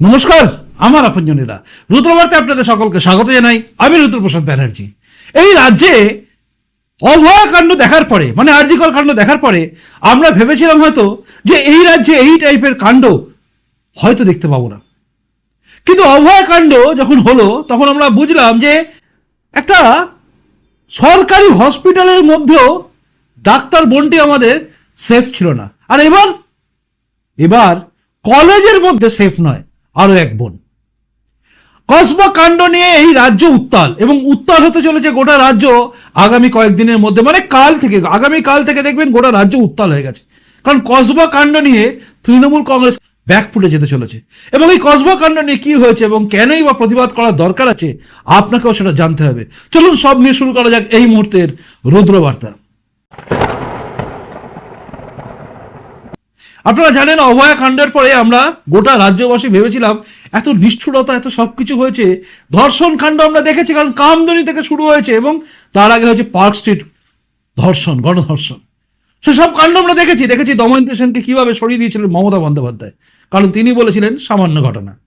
নমস্কার, আমার আপনজনেরা। রুদ্রবার্তে আপনাদের সকলকে স্বাগত জানাই। আমি রুদ্রপ্রসাদ ব্যানার্জি। এই রাজ্যে অভয়াকাণ্ড দেখার পরে মানে আর্জিকল কাণ্ড দেখার পরে, আমরা ভেবেছিলাম হয়তো যে এই রাজ্যে এই টাইপের কাণ্ড হয়তো দেখতে পাবো না। কিন্তু অভয়াকাণ্ড যখন হলো, তখন আমরা বুঝলাম যে একটা সরকারি হসপিটালের মধ্যেও ডাক্তার বোনটি আমাদের সেফ ছিল না। আর এবার এবার কলেজের মধ্যে সেফ নয়। আরও এক বোন। কসবা কাণ্ড নিয়ে এই রাজ্য উত্তাল এবং উত্তাল হতে চলেছে গোটা রাজ্য আগামী কয়েকদিনের মধ্যে। মানে কাল থেকে, আগামী কাল থেকে দেখবেন গোটা রাজ্য উত্তাল হয়ে গেছে। কারণ কসবা কাণ্ড নিয়ে তৃণমূল কংগ্রেস ব্যাকফুটে যেতে চলেছে। এবং এই কসবা কাণ্ড নিয়ে কি হয়েছে এবং কেনই বা প্রতিবাদ করার দরকার আছে, আপনাকেও সেটা জানতে হবে। চলুন সব নিয়ে শুরু করা যাক এই মুহূর্তের রুদ্রবার্তা। আপনারা জানেন অভয়া কাণ্ডের পরে আমরা গোটা রাজ্যবাসী ভেবেছিলাম, এত নিষ্ঠুরতা, এত সবকিছু হয়েছে। ধর্ষণ কাণ্ড আমরা দেখেছি, কারণ কামদনি থেকে শুরু হয়েছে এবং তার আগে হয়েছে পার্ক স্ট্রিট ধর্ষণ, গণধর্ষণ। সেসব কাণ্ড আমরা দেখেছি। দেখেছি দময়ন্তী সেনকে কীভাবে সরিয়ে দিয়েছিলেন মমতা বন্দ্যোপাধ্যায়। কারণ তিনি বলেছিলেন সামান্য ঘটনা।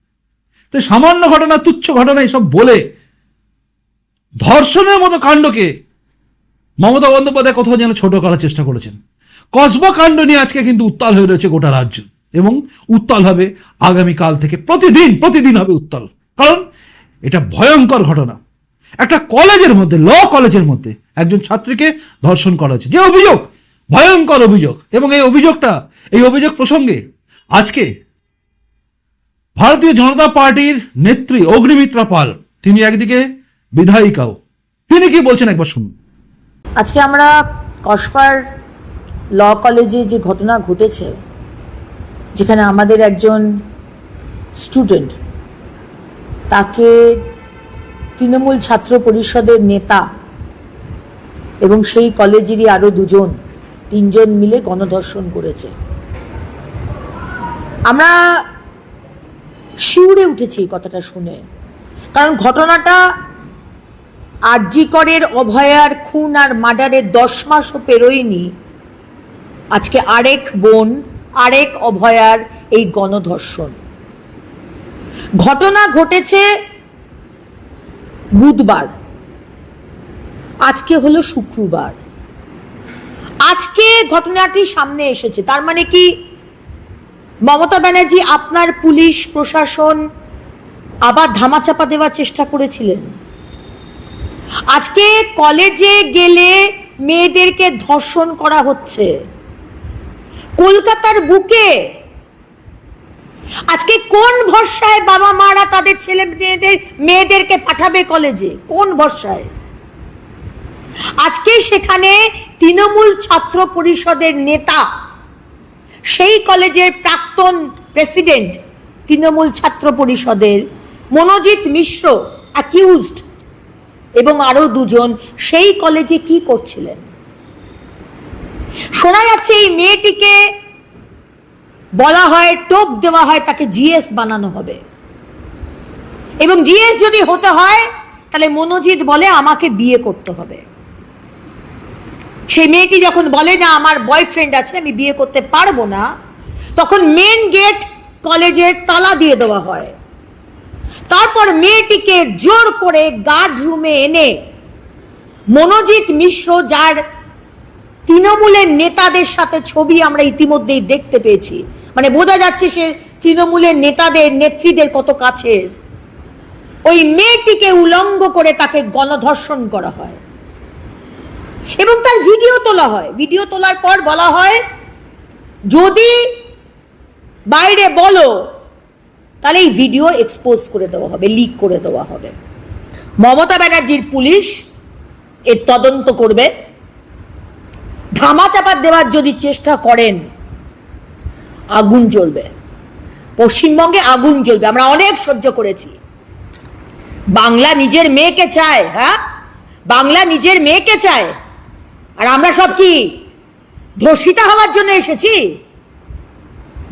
তো সামান্য ঘটনা, তুচ্ছ ঘটনা এসব বলে ধর্ষণের মতো কাণ্ডকে মমতা বন্দ্যোপাধ্যায় কোথাও যেন ছোট করার চেষ্টা করেছেন। কসবা কাণ্ড নিয়ে আজকে কিন্তু উত্তাল হয়ে রয়েছে গোটা রাজ্য। এবং উত্তাল হবে আগামীকাল থেকে প্রতিদিন প্রতিদিন হবে উত্তাল। কারণ এটা ভয়ঙ্কর ঘটনা। একটা কলেজের মধ্যে, ল কলেজের মধ্যে একজন ছাত্রীকে ধর্ষণ করা হয়েছে। যে অভিযোগ? ভয়ঙ্কর অভিযোগ। এবং এই অভিযোগটা, এই অভিযোগ প্রসঙ্গে আজকে ভারতীয় জনতা পার্টির নেত্রী অগ্নিমিত্রা পাল, তিনি একদিকে বিধায়িকাও। তিনি কি বলছেন একবার শুনুন। আজকে আমরা কসবার ল কলেজে যে ঘটনা ঘটেছে, যেখানে আমাদের একজন স্টুডেন্ট, তাকে তৃণমূল ছাত্র পরিষদের নেতা এবং সেই কলেজেরই আরও দুজন, তিনজন মিলে গণধর্ষণ করেছে। আমরা শিউরে উঠেছি কথাটা শুনে, কারণ ঘটনাটা আরজিকরের অভয়ার খুন আর মার্ডারের দশ মাসও পেরোয়নি। আজকে আরেক বোন, আরেক অভয়ার এই গণধর্ষণ। ঘটনা ঘটেছে বুধবার। আজকে হলো শুক্রবার। আজকে ঘটনাটি সামনে এসেছে। তার মানে কি? মমতা ব্যানার্জি আপনার পুলিশ, প্রশাসন আবার ধামাচাপা দেওয়ার চেষ্টা করেছিলেন। আজকে কলেজে গেলে মেয়েদেরকে ধর্ষণ করা হচ্ছে। কলকাতার বুকে। আজকে কোন ভরসায় বাবা মারা তাদের ছেলে মেয়েদের, মেয়েদেরকে পাঠাবে কলেজে? কোন ভরসায়? আজকে সেখানে তৃণমূল ছাত্র পরিষদের নেতা, সেই কলেজের প্রাক্তন প্রেসিডেন্ট তৃণমূল ছাত্র পরিষদের মনোজিৎ মিশ্র অ্যাকিউজড এবং আরও দুজন, সেই কলেজে কি করছিলেন? শোনা যাচ্ছে এই মেয়েটিকে বলা হয়, টোপ দেওয়া হয়, তাকে জিএস বানানো হবে। এবং জিএস যদি হতে হয়, তাহলে মনোজিৎ বলে আমাকে বিয়ে করতে হবে। সেই মেয়েটি যখন বলে, না, আমার বয়ফ্রেন্ড আছে, আমি বিয়ে করতে পারব না, তখন মেন গেট কলেজের তালা দিয়ে দেওয়া হয়। তারপর মেয়েটিকে জোর করে গার্ড রুমে এনে মনোজিৎ মিশ্র, যার তৃণমূলের নেতাদের সাথে ছবি আমরা ইতিমধ্যেই দেখতে পেয়েছি। মানে বোঝা যাচ্ছে সে তৃণমূলের নেতাদের, নেত্রীদের কত কাছের। ওই মেয়েটিকে উলঙ্গ করে তাকে গণধর্ষণ করা হয়। এবং তার ভিডিও তোলা হয়। ভিডিও তোলার পর বলা হয়, যদি বাইরে বলো, তাহলে এই ভিডিও এক্সপোজ করে দেওয়া হবে লিক করে দেওয়া হবে। মমতা ব্যানার্জির পুলিশ এর তদন্ত করবে। ধামাচাপা দেওয়ার যদি চেষ্টা করেন, আগুন জ্বলবে। পশ্চিমবঙ্গে আগুন জ্বলবে। আমরা অনেক সহ্য করেছি। বাংলা নিজের মেয়েকে চায় হ্যাঁ? বাংলা নিজের মেয়েকে চায়। আর আমরা সব কি ধর্ষিতা হওয়ার জন্য এসেছি?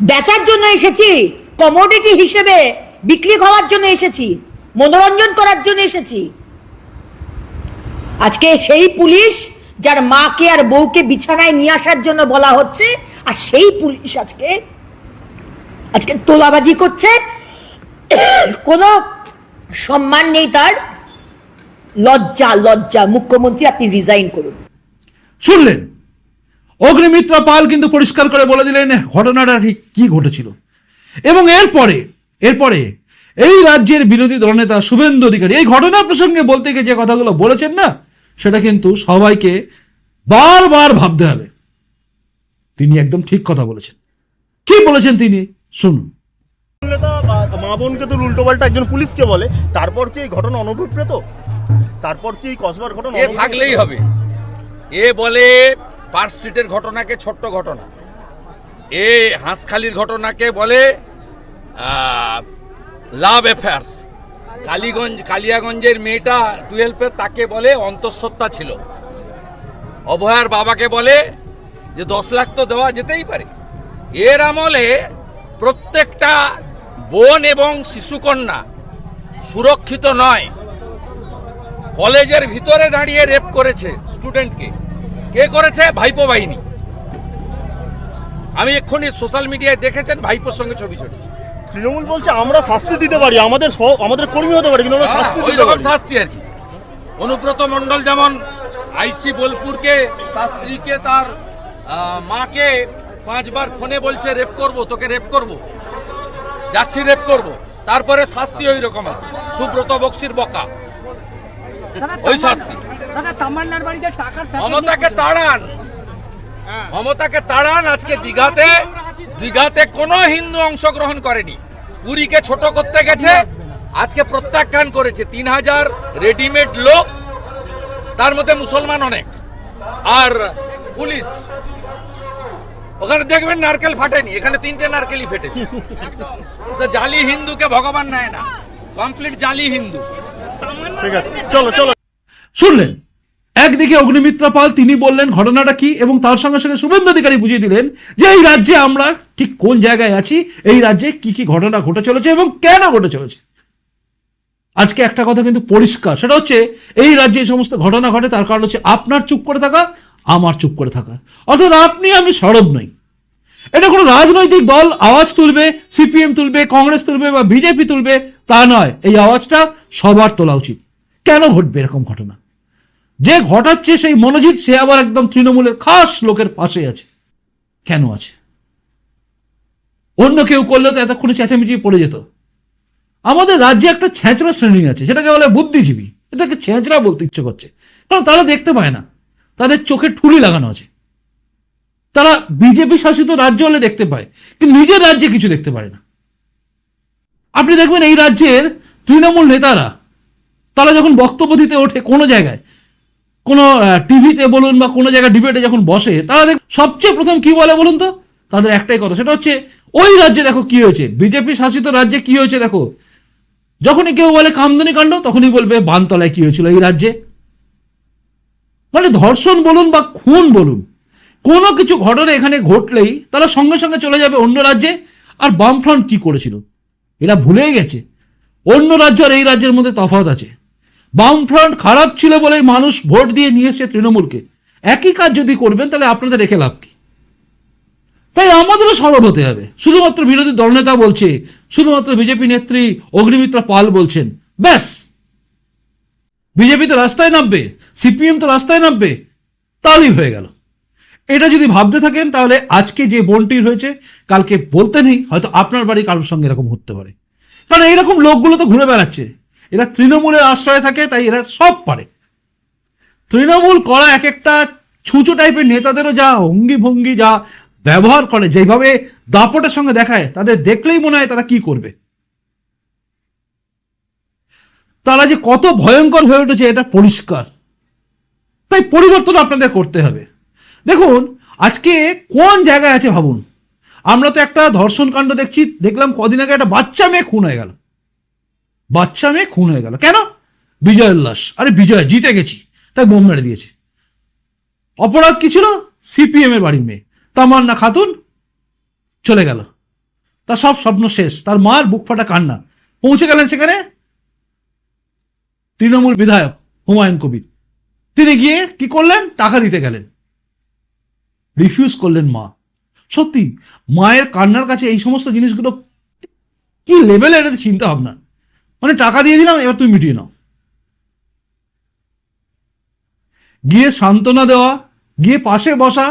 বেচার জন্য এসেছি? কমোডিটি হিসেবে বিক্রি হওয়ার জন্য এসেছি? মনোরঞ্জন করার জন্য এসেছি? আজকে সেই পুলিশ যার মাকে আর বউকে বিছানায় নিয়ে আসার জন্য বলা হচ্ছে, আর সেই পুলিশ আজকে আজকে তোলাবাজি করছে। কোনো সম্মান নেই তার। লজ্জা লজ্জা। মুখ্যমন্ত্রী, আপনি রিজাইন করুন। শুনলেন? অগ্নিমিত্রা পাল কিন্তু পরিষ্কার করে বলে দিলেন, ঘটনাটা ঠিক কি ঘটেছিল। এবং এরপরে এরপরে এই রাজ্যের বিরোধী দলনেতা শুভেন্দু অধিকারী, এই ঘটনা প্রসঙ্গে বলতে গিয়ে যে কথাগুলো বলেছেন না সেটা কিন্তু সবাইকে বারবার ভাবতে হবে। তিনি একদম ঠিক কথা বলেছেন। কি বলেছেন তিনি? শুনুন। মা বোনকে তো উল্টো পাল্টা একজন পুলিশকে বলে তারপর কি এই ঘটনা অনভিপ্রেত তারপর কি এই কসবার ঘটনা এ থাকলেই হবে। এ বলে পার্ক স্ট্রিটের ঘটনাকে ছোট্ট ঘটনা। এ হাঁসখালির ঘটনাকে বলে লাভ অ্যাফেয়ার্স কালীগঞ্জ, কালিয়াগঞ্জের মেয়েটা টুয়েলভে তাকে বলে অন্তঃসত্ত্বা ছিল। অভয়ার বাবাকে বলে যে, দশ লাখ তো দেওয়া যেতেই পারে। এর আমলে প্রত্যেকটা বোন এবং শিশুকন্যা সুরক্ষিত নয়। কলেজের ভিতরে দাঁড়িয়ে রেপ করেছে স্টুডেন্টকে। কে করেছে? ভাইপো বাহিনী। আমি এক্ষুনি সোশ্যাল মিডিয়ায় দেখেছেন ভাইপোর সঙ্গে ছবি ছবি তৃণমূল বলছে আমরা শাস্তি দিতে পারি আমাদের আমাদের কর্মী হতে পারে কিন্তু আমরা শাস্তি হ্যাঁ, ওই রকম শাস্তি আর কি। অনুব্রত মণ্ডল যেমন আইসি বোলপুরকে তার স্ত্রীকে তার মাকে পাঁচবার ফোনে বলছে রেপ করব তোকে রেপ করব। যাচ্ছি রেপ করব। তারপরে শাস্তি ওই রকম সুব্রত বক্সির বকা। ওই শাস্তি। মমতাকে তাড়ান। মমতাকে তাড়ান আজকে দিঘাতে। দিঘাতে কোনো হিন্দু অংশগ্রহণ করেনি। পুরীকে ছোট করতে গেছে। আজকে প্রত্যাখ্যান করেছে। তিন হাজার রেডিমেড লোক তার মধ্যে মুসলমান অনেক। আর পুলিশ ওখানে দেখবেন নারকেল ফাটেনি। এখানে তিনটে নারকেলই ফেটেছে। সে জালি হিন্দুকে ভগবান নেয় না। কমপ্লিট জালি হিন্দু। ঠিক আছে। চলো চলো। শুনলেন? একদিকে অগ্নিমিত্রা পাল, তিনি বললেন ঘটনাটা কি এবং তার সঙ্গে সঙ্গে শুভেন্দু অধিকারী বুঝিয়ে দিলেন যে এই রাজ্যে আমরা ঠিক কোন জায়গায় আছি, এই রাজ্যে কি কি ঘটনা ঘটে চলেছে এবং কেন ঘটে চলেছে। আজকে একটা কথা কিন্তু পরিষ্কার, সেটা হচ্ছে এই রাজ্যে এই সমস্ত ঘটনা ঘটে, তার কারণ হচ্ছে আপনার চুপ করে থাকা, আমার চুপ করে থাকা। অর্থাৎ আপনি আমি সরব নই। এটা কোনো রাজনৈতিক দল আওয়াজ তুলবে, সিপিএম তুলবে, কংগ্রেস তুলবে বা বিজেপি তুলবে, তা নয়। এই আওয়াজটা সবার তোলা উচিত। কেন ঘটবে এরকম ঘটনা? যে ঘটাচ্ছে সেই মনোজিৎ, সে আবার একদম তৃণমূলের খাস লোকের পাশে আছে। কেন আছে? অন্য কেউ করলে তো এতক্ষণে চেঁচামেচি পড়ে যেত। আমাদের রাজ্যে একটা ছেঁচড়া শ্রেণি আছে, সেটাকে বলে বুদ্ধিজীবী। এটাকে ছেঁচড়া বলতে ইচ্ছে করছে। কারণ তারা দেখতে পায় না। তাদের চোখে ঠুলি লাগানো আছে। তারা বিজেপি শাসিত রাজ্য হলে দেখতে পায়, কিন্তু নিজের রাজ্যে কিছু দেখতে পারে না। আপনি দেখবেন এই রাজ্যের তৃণমূল নেতারা, তারা যখন বক্তব্য দিতে ওঠে কোনো জায়গায় কোনো টিভিতে বলুন বা কোনো জায়গায় ডিবেটে যখন বসে, তারা দেখ, সবচেয়ে প্রথম কি বলে বলুন তো? তাদের একটাই কথা, সেটা হচ্ছে, ওই রাজ্যে দেখো কি হয়েছে? বিজেপি শাসিত রাজ্যে কি হয়েছে দেখো? যখনই কেউ বলে কামদনি কাণ্ড, তখনই বলবে বানতলায় কি হয়েছিল এই রাজ্যে। মানে ধর্ষণ বলুন বা খুন বলুন, কোনো কিছু ঘটনা এখানে ঘটলেই তারা সঙ্গে সঙ্গে চলে যাবে অন্য রাজ্যে, আর বামফ্রন্ট কি করেছিল? এরা ভুলেই গেছে। অন্য রাজ্য আর এই রাজ্যের মধ্যে তফাৎ আছে। বামফ্রন্ট খারাপ ছিল বলে মানুষ ভোট দিয়ে নিয়ে তৃণমূলকে। একই কাজ যদি করবেন, তাহলে আপনাদের রেখে লাভ কি? তাই আমাদেরও সরব হতে হবে। শুধুমাত্র বিরোধী দলনেতা বলছে, শুধুমাত্র বিজেপি নেত্রী অগ্নিমিত্রা পাল বলছেন। ব্যাস। বিজেপি তো রাস্তায় নামবে, সিপিএম তো রাস্তায় নামবে, তাহলেই হয়ে গেল। এটা যদি ভাবতে থাকেন, তাহলে আজকে যে বোনটির হয়েছে কালকে বলতে নেই, হয়তো আপনার বাড়ি কারোর সঙ্গে এরকম হতে পারে। কারণ এইরকম লোকগুলো তো ঘুরে বেড়াচ্ছে। এরা তৃণমূলের আশ্রয়ে থাকে, তাই এরা সব পারে। তৃণমূল করা এক একটা ছুঁচো টাইপের নেতাদেরও যা অঙ্গি ভঙ্গি যা ব্যবহার করে, যেভাবে দাপটের সঙ্গে দেখায়, তাদের দেখলেই মনে হয় তারা কি করবে। তারা যে কত ভয়ঙ্কর হয়ে উঠেছে, এটা পরিষ্কার। তাই পরিবর্তন আপনাদের করতে হবে। দেখুন, আজকে কোন জায়গায় আছে ভাবুন। আমরা তো একটা ধর্ষণ কাণ্ড দেখছি, দেখলাম কদিন আগে একটা বাচ্চা মেয়ে খুন হয়ে গেল। বাচ্চা মেয়ে খুন হয়ে গেল। কেন? বিজয় উল্লাস আরে বিজয়, জিতে গেছি। তাই বোম মেরে দিয়েছে। অপরাধ কি ছিল? সিপিএম এর বাড়ির মেয়ে। তামান্না খাতুন চলে গেল। তার সব স্বপ্ন শেষ। তার মার বুক ফাটা কান্না। পৌঁছে গেলেন সেখানে তৃণমূল বিধায়ক হুমায়ুন কবির। তিনি গিয়ে কি করলেন? টাকা দিতে গেলেন। রিফিউজ করলেন মা। সত্যি, মায়ের কান্নার কাছে এই সমস্ত জিনিসগুলো কি লেভেলে এটা চিন্তা ভাবনা? মানে টাকা দিয়ে দিলাম এবার তুমি মিটিয়ে নাও। গিয়ে সান্ত্বনা দেওয়া গিয়ে পাশে বসা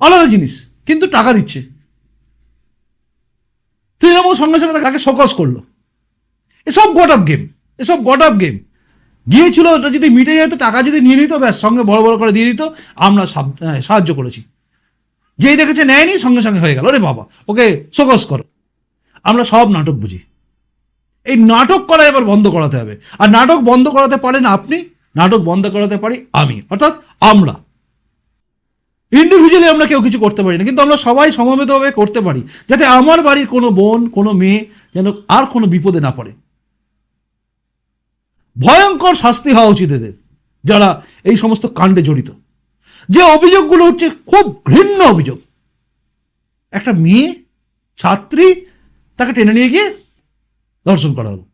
আলাদা জিনিস কিন্তু টাকা দিচ্ছে। তৃণমূল সঙ্গে সঙ্গে তাকে সকস করল। এসব গট আপ গেম এসব গট আপ গেম। গিয়েছিল ওটা যদি মিটে যেত টাকা যদি নিয়ে নিত ব্যাস সঙ্গে বড় বড় করে দিয়ে দিত আমরা হ্যাঁ, সাহায্য করেছি। যেই দেখেছে নেয়নি সঙ্গে সঙ্গে হয়ে গেল। রে বাবা ওকে সকস করো। আমরা সব নাটক বুঝি। এই নাটক করা এবার বন্ধ করাতে হবে। আর নাটক বন্ধ করাতে পারেন আপনি, নাটক বন্ধ করাতে পারি আমি। অর্থাৎ আমরা। ইন্ডিভিজুয়ালি আমরা কেউ কিছু করতে পারি না, কিন্তু আমরা সবাই সমবেতভাবে করতে পারি, যাতে আমার বাড়ির কোনো বোন, কোনো মেয়ে যেন আর কোনো বিপদে না পড়ে। ভয়ঙ্কর শাস্তি হওয়া উচিত এদের, যারা এই সমস্ত কাণ্ডে জড়িত। যে অভিযোগগুলো হচ্ছে খুব ঘৃণ্য অভিযোগ। একটা মেয়ে, ছাত্রী, তাকে টেনে নিয়ে গিয়ে ধর্ষণ করা হলো।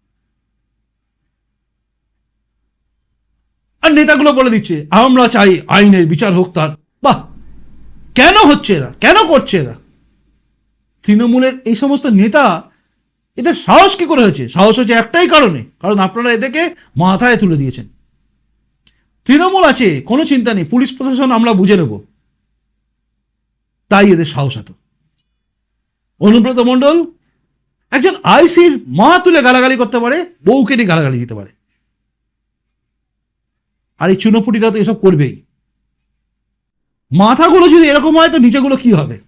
আর নেতাগুলো বলে দিচ্ছে, আমরা চাই আইনের বিচার হোক তার। বাহ! কেন হচ্ছে এরা? কেন করছে এরা? তৃণমূলের এই সমস্ত নেতা এদের সাহস কি করে হয়েছে? সাহস হচ্ছে একটাই কারণে, কারণ আপনারা এদেরকে মাথায় তুলে দিয়েছেন। তৃণমূল আছে, কোনো চিন্তা নেই, পুলিশ প্রশাসন আমরা বুঝে নেব। তাই এদের সাহস এত। অনুব্রত মণ্ডল একজন আইসির মা তুলে গালাগালি করতে পারে, বউকে নিয়ে গালাগালি দিতে পারে। আর এই চুনোপুটিরা তো এসব করবেই। মাথাগুলো যদি এরকম হয়, তো নিচেগুলো কি হবে?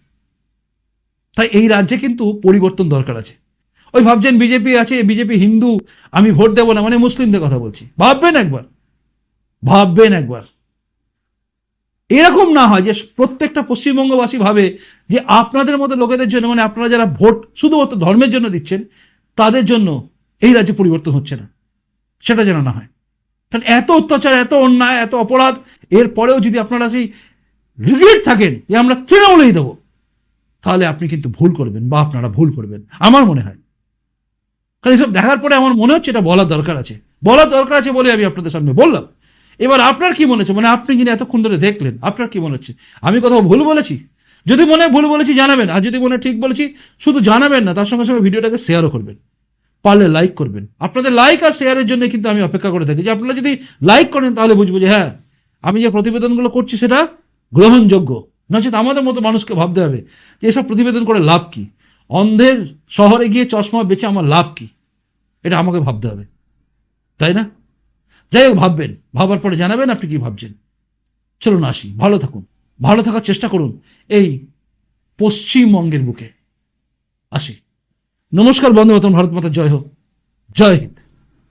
তাই এই রাজ্যে কিন্তু পরিবর্তন দরকার আছে। ওই ভাবছেন বিজেপি আছে, বিজেপি হিন্দু, আমি ভোট দেবো না মানে মুসলিমদের কথা বলছি। ভাববেন একবার। ভাববেন একবার। এরকম না হয় যে প্রত্যেকটা পশ্চিমবঙ্গবাসী ভাবে যে আপনাদের মতো লোকেদের জন্য মানে আপনারা যারা ভোট শুধুমাত্র ধর্মের জন্য দিচ্ছেন, তাদের জন্য এই রাজ্যে পরিবর্তন হচ্ছে না। সেটা যেন না হয়। কারণ এত অত্যাচার, এত অন্যায়, এত অপরাধ এরপরেও যদি আপনারা সেই রিজিট থাকেন যে আমরা তৃণমূলেই দেবো, তাহলে আপনি কিন্তু ভুল করবেন বা আপনারা ভুল করবেন, আমার মনে হয়। কারণ এসব দেখার পরে আমার মনে হচ্ছে এটা বলার দরকার আছে। বলার দরকার আছে বলে আমি আপনাদের সামনে বললাম। এবার আপনার কি মনে হচ্ছে? মানে আপনি যিনি এতক্ষণ ধরে দেখলেন, আপনার কি মনে হচ্ছে? আমি কোথাও ভুল বলেছি? যদি মনে ভুল বলেছি, জানাবেন। আর যদি মনে ঠিক বলেছি, শুধু জানাবেন না, তার সঙ্গে সঙ্গে ভিডিওটাকে শেয়ারও করবেন। পারলে লাইক করবেন। আপনাদের লাইক আর শেয়ারের জন্য কিন্তু আমি অপেক্ষা করে থাকি। যে আপনারা যদি লাইক করেন, তাহলে বুঝব যে হ্যাঁ আমি যে প্রতিবেদনগুলো করছি, সেটা গ্রহণযোগ্য। নচেত আমাদের মতো মানুষকে ভাবতে হবে যে এসব প্রতিবেদন করে লাভ কি? অন্ধের শহরে গিয়ে চশমা বেচে আমার লাভ কি? এটা আমাকে ভাবতে হবে। তাই না? যাই হোক ভাববেন, ভাবার পরে জানাবেন আপনি কি ভাবছেন। চলুন আসি, ভালো থাকুন, ভালো থাকার চেষ্টা করুন এই পশ্চিমবঙ্গের বুকে। আসি। নমস্কার বন্ধু মতন ভারত মাতা জয় হোক, জয় হিন্দ।